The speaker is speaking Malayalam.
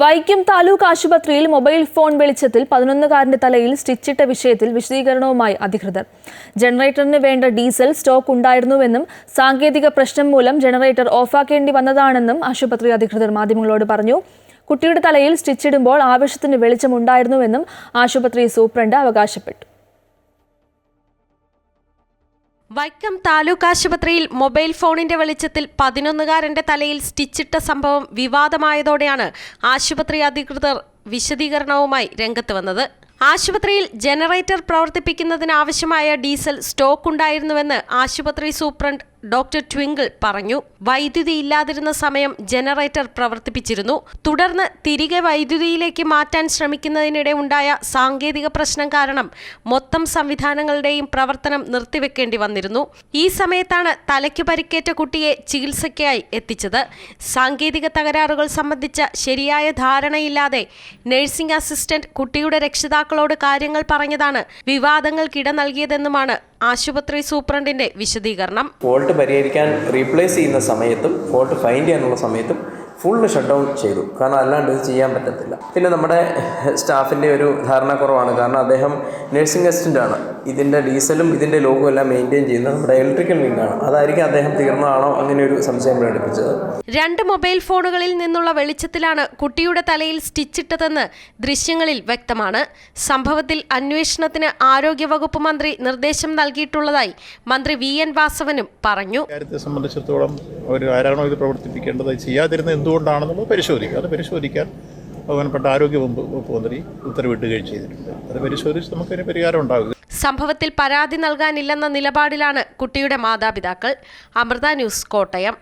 വൈക്കം താലൂക്ക് ആശുപത്രിയിൽ മൊബൈൽ ഫോൺ വെളിച്ചത്തിൽ പതിനൊന്നുകാരന്റെ തലയിൽ സ്റ്റിച്ചിട്ട വിഷയത്തിൽ വിശദീകരണവുമായി അധികൃതർ. ജനറേറ്ററിന് വേണ്ട ഡീസൽ സ്റ്റോക്ക് ഉണ്ടായിരുന്നുവെന്നും സാങ്കേതിക പ്രശ്നം മൂലം ജനറേറ്റർ ഓഫാക്കേണ്ടി വന്നതാണെന്നും ആശുപത്രി അധികൃതർ മാധ്യമങ്ങളോട് പറഞ്ഞു. കുട്ടിയുടെ തലയിൽ സ്റ്റിച്ചിടുമ്പോൾ ആവശ്യത്തിന് വെളിച്ചമുണ്ടായിരുന്നുവെന്നും ആശുപത്രി സൂപ്രണ്ട് അവകാശപ്പെട്ടു. വൈക്കം താലൂക്ക് ആശുപത്രിയിൽ മൊബൈൽ ഫോണിന്റെ വെളിച്ചത്തിൽ പതിനൊന്നുകാരന്റെ തലയിൽ സ്റ്റിച്ചിട്ട സംഭവം വിവാദമായതോടെയാണ് ആശുപത്രി അധികൃതർ വിശദീകരണവുമായി രംഗത്ത് വന്നത്. ആശുപത്രിയിൽ ജനറേറ്റർ പ്രവർത്തിപ്പിക്കുന്നതിനാവശ്യമായ ഡീസൽ സ്റ്റോക്ക് ഉണ്ടായിരുന്നുവെന്ന് ആശുപത്രി സൂപ്രണ്ട് ഡോക്ടർ ട്വിങ്കിൾ പറഞ്ഞു. വൈദ്യുതി ഇല്ലാതിരുന്ന സമയം ജനറേറ്റർ പ്രവർത്തിപ്പിച്ചിരുന്നു. തുടർന്ന് തിരികെ വൈദ്യുതിയിലേക്ക് മാറ്റാൻ ശ്രമിക്കുന്നതിനിടെ ഉണ്ടായ സാങ്കേതിക പ്രശ്നം കാരണം മൊത്തം സംവിധാനങ്ങളുടെയും പ്രവർത്തനം നിർത്തിവെക്കേണ്ടി വന്നിരുന്നു. ഈ സമയത്താണ് തലയ്ക്ക് പരിക്കേറ്റ കുട്ടിയെ ചികിത്സയ്ക്കായി എത്തിച്ചത്. സാങ്കേതിക തകരാറുകൾ സംബന്ധിച്ച ശരിയായ ധാരണയില്ലാതെ നഴ്സിംഗ് അസിസ്റ്റന്റ് കുട്ടിയുടെ രക്ഷിതാക്കളോട് കാര്യങ്ങൾ പറഞ്ഞതാണ് വിവാദങ്ങൾക്കിട നൽകിയതെന്നുമാണ് ആശുപത്രി സൂപ്രണ്ടിന്റെ വിശദീകരണം. പരിഹരിക്കാൻ റീപ്ലേസ് ചെയ്യുന്ന സമയത്തും ഫോൾട്ട് ഫൈൻഡ് ചെയ്യാനുള്ള സമയത്തും ഫുള്ള് ഷട്ട് ഡൗൺ ചെയ്തു. കാരണം അല്ലാണ്ട് ഇത് ചെയ്യാൻ പറ്റത്തില്ല. പിന്നെ നമ്മുടെ സ്റ്റാഫിന്റെ ഒരു ധാരണക്കുറവാണ് കാരണം അദ്ദേഹം നഴ്സിംഗ് അസിസ്റ്റന്റാണ് ഇതിന്റെ ഡീസലും ഇതിന്റെ ലോഗും എല്ലാം മെയിന്റെയിൻ ചെയ്യുന്നത് നമ്മുടെ ഇലക്ട്രിക്കൽ വിങ്ങാണ് അതായിരിക്കും അദ്ദേഹം തീർന്നതാണോ അങ്ങനെ ഒരു സംശയം പ്രകടിപ്പിച്ചത്. രണ്ട് മൊബൈൽ ഫോണുകളിൽ നിന്നുള്ള വെളിച്ചത്തിലാണ് കുട്ടിയുടെ തലയിൽ സ്റ്റിച്ചിട്ടതെന്ന് ദൃശ്യങ്ങളിൽ വ്യക്തമാണ്. സംഭവത്തിൽ അന്വേഷണത്തിന് ആരോഗ്യവകുപ്പ് മന്ത്രി നിർദ്ദേശം നൽകിയിട്ടുള്ളതായി മന്ത്രി വി എൻ വാസവനും പറഞ്ഞു. കാര്യത്തെ സംബന്ധിച്ചിടത്തോളം അവർ ആരാണോ ഇത് പ്രവർത്തിപ്പിക്കേണ്ടത് ചെയ്യാതിരുന്ന ചെയ്യാതിരുന്നത് എന്തുകൊണ്ടാണെന്നുള്ളത് പരിശോധിക്കുക. അത് പരിശോധിക്കാൻ ബഹുമാനപ്പെട്ട ആരോഗ്യ വകുപ്പ് മന്ത്രി ഉത്തരവിട്ടുകയും ചെയ്തിട്ടുണ്ട്. അത് പരിശോധിച്ച് നമുക്കതിന് പരിഹാരം ഉണ്ടാകുക സംഭവത്തിൽ പരാതി നൽകാനില്ലെന്ന നിലപാടിലാണ് കുട്ടിയുടെ മാതാപിതാക്കൾ. അമൃത ന്യൂസ് കോട്ടയം.